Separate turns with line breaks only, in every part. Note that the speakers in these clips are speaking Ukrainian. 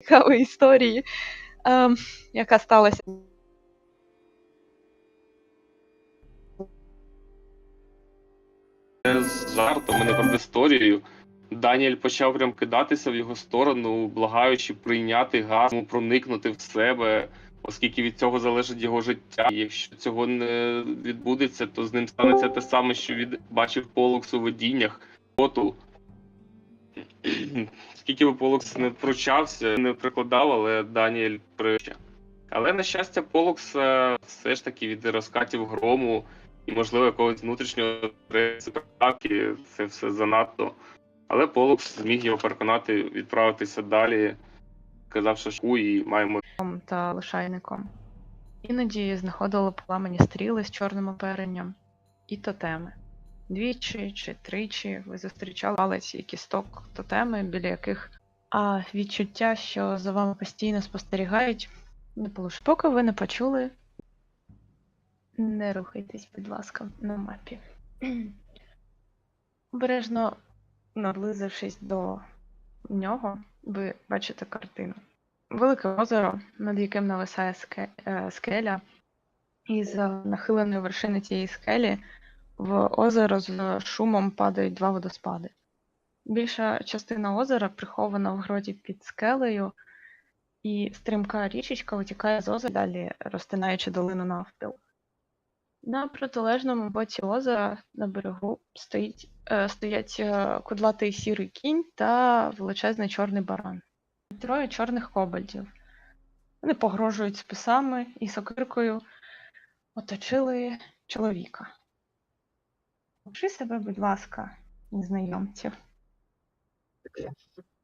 цікавої історії, ем, яка сталася.
З жартом, а не предісторією. Даніель почав прям кидатися в його сторону, благаючи прийняти газ, проникнути в себе, оскільки від цього залежить його життя. І якщо цього не відбудеться, то з ним станеться те саме, що від бачив Полукс у видіннях. Оту. Скільки би Полукс не втручався, не прикладав, але Даніель прища. Але на щастя, Полукс е, все ж таки від розкатів грому і, можливо, якогось внутрішнього рецептаки, це все занадто. Але Полукс зміг його переконати відправитися далі, казавши, що і маємо
та лишайником. Іноді знаходили поламані стріли з чорним оперенням і тотеми. Двічі чи тричі ви зустрічали палець і кісток тотеми, біля яких а відчуття, що за вами постійно спостерігають, не полишить. Поки ви не почули. Не рухайтесь, будь ласка, на мапі. Обережно наблизившись до нього, ви бачите картину. Велике озеро, над яким нависає е, скеля, і з нахиленої вершини цієї скелі в озеро з шумом падають два водоспади. Більша частина озера прихована в гроті під скелею, і стрімка річечка витікає з озера, далі розтинаючи долину навпіл. На протилежному боці озера на берегу стоїть, е, стоять е, кудлатий сірий кінь та величезний чорний баран. Троє чорних кобальдів. Вони погрожують списами і сокиркою оточили чоловіка. Покажи себе, будь ласка, незнайомців.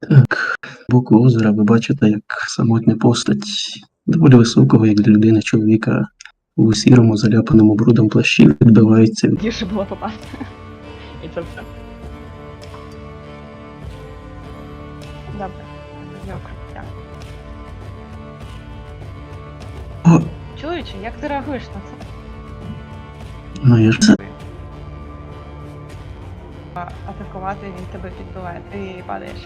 Так, боку озера ви бачите, як самотня постать доволі високого, як для людини чоловіка, у сірому заляпаному брудом плащі відбивається від
Гірше було попасти. І це все. Добре, укриття.
О,
Чоловіче, як ти реагуєш на це?
ну я ж це.
Атакувати він тебе підбиває, ти падаєш.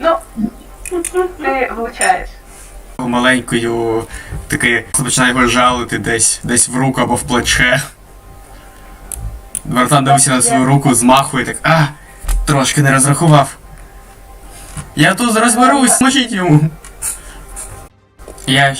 Ну, ти влучаєш.
маленькою таки починає його жалити десь десь в руку або в плече. Братан дивиться на свою руку, змахує так. А! Трошки не розрахував. Я тут розберусь, мочіть йому. Я